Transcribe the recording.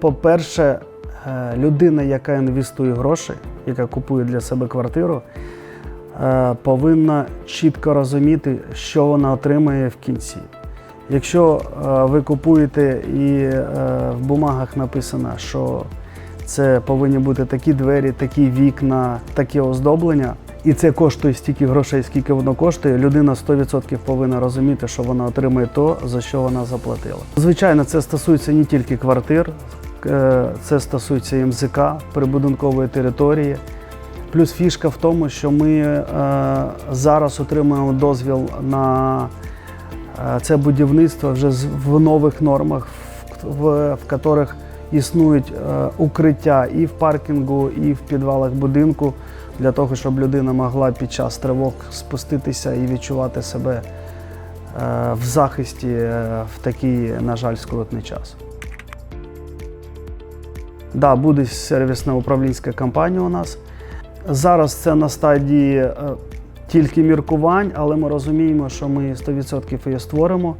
по-перше, е, людина, яка інвестує гроші, яка купує для себе квартиру, е, повинна чітко розуміти, що вона отримає в кінці. Якщо е, ви купуєте і в бумагах написано, що це повинні бути такі двері, такі вікна, таке оздоблення, і це коштує стільки грошей, скільки воно коштує, людина 100% повинна розуміти, що вона отримає то, за що вона заплатила. Звичайно, це стосується не тільки квартир, це стосується МЗК, прибудинкової території. Плюс фішка в тому, що ми е, зараз отримуємо дозвіл на е, це будівництво вже в нових нормах, в, яких існують е, укриття і в паркінгу, і в підвалах будинку, для того, щоб людина могла під час тривог спуститися і відчувати себе е, в захисті е, в такий, на жаль, скрутний час. Да, буде сервісна управлінська компанія у нас. Зараз це на стадії е, тільки міркувань, але ми розуміємо, що ми 100% її створимо.